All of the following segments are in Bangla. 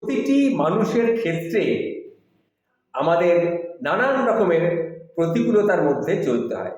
প্রতিটি মানুষের ক্ষেত্রে আমাদের নানান রকমের প্রতিকূলতার মধ্যে চলতে হয়।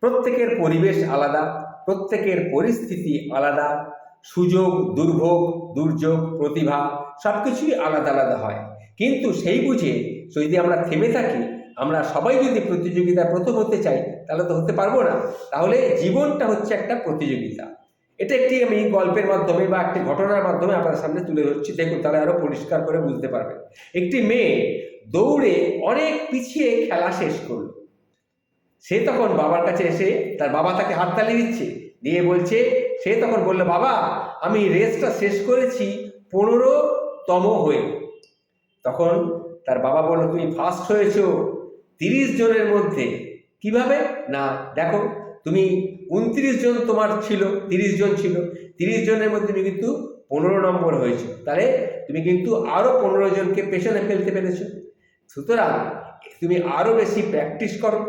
প্রত্যেকের পরিবেশ আলাদা, প্রত্যেকের পরিস্থিতি আলাদা, সুযোগ, দুর্ভোগ, দুর্যোগ, প্রতিভা সব কিছুই আলাদা আলাদা হয়। কিন্তু সেই বুঝে যদি আমরা থেমে থাকি, আমরা সবাই যদি প্রতিযোগিতায় প্রথম হতে চাই, তাহলে তো হতে পারব না। তাহলে জীবনটা হচ্ছে একটা প্রতিযোগিতা। এটা একটি আমি গল্পের মাধ্যমে বা একটি ঘটনার মাধ্যমে আপনার সামনে তুলে ধরছি। দেখুন, তারা আরও পরিষ্কার করে বুঝতে পারবেন একটি মেয়ে দৌড়ে অনেক পিছিয়ে খেলা শেষ করল। সে তখন বাবার কাছে এসে তার বাবা তাকে হাততালি দিচ্ছে। দিয়ে বলছে, সে তখন বলল, বাবা, আমি রেসটা শেষ করেছি, পনেরোতম হয়ে। তখন তার বাবা বলল, তুমি ফার্স্ট হয়েছ। তিরিশ জনের মধ্যে। কীভাবে? না, দেখো তুমি উনত্রিশ জন তোমার ছিল, তিরিশ জন ছিল, তিরিশ জনের মধ্যে তুমি কিন্তু পনেরো নম্বর হয়েছে। তাহলে তুমি কিন্তু আরও পনেরো জনকে পেছনে ফেলতে পেরেছ। সুতরাং তুমি আরও বেশি প্র্যাকটিস করো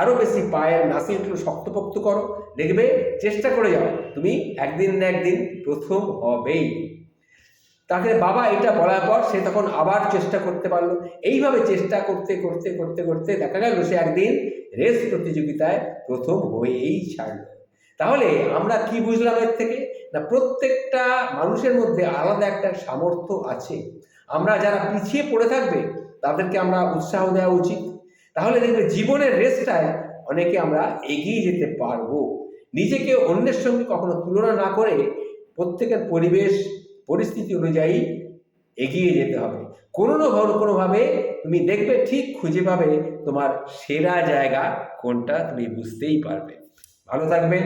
আরও বেশি পায়ের নাসিলগুলো শক্তপোক্ত করো, দেখবে চেষ্টা করে যাও, তুমি একদিন না একদিন প্রথম হবেই। তাকে বাবা এটা বলার পর সে তখন আবার চেষ্টা করতে পারল। এইভাবে চেষ্টা করতে করতে করতে করতে দেখা গেল সে একদিন রেস প্রতিযোগিতায় প্রথম হয়েই ছাড়ল। তাহলে আমরা কি বুঝলাম এর থেকে? না প্রত্যেকটা মানুষের মধ্যে আলাদা একটা সামর্থ্য আছে। আমরা যারা পিছিয়ে পড়ে থাকবে, তাদেরকে আমরা উৎসাহ দেওয়া উচিত। তাহলে দেখবে জীবনের রেসটায় অনেকে আমরা এগিয়ে যেতে পারব। নিজেকে অন্যের সঙ্গে কখনো তুলনা না করে প্রত্যেকের পরিবেশ পরিস্থিতি অনুযায়ী এগিয়ে যেতে হবে। কোনো না কোনো, কোনোভাবে তুমি দেখবে ঠিক খুঁজে পাবে তোমার সেরা জায়গা কোনটা তুমি বুঝতেই পারবে। ভালো থাকবে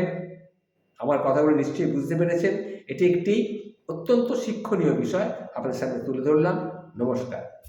আমার কথাগুলো নিশ্চয়ই বুঝতে পেরেছেন। এটি একটি অত্যন্ত শিক্ষণীয় বিষয়। আপনার সাথে তুলে ধরলাম। নমস্কার।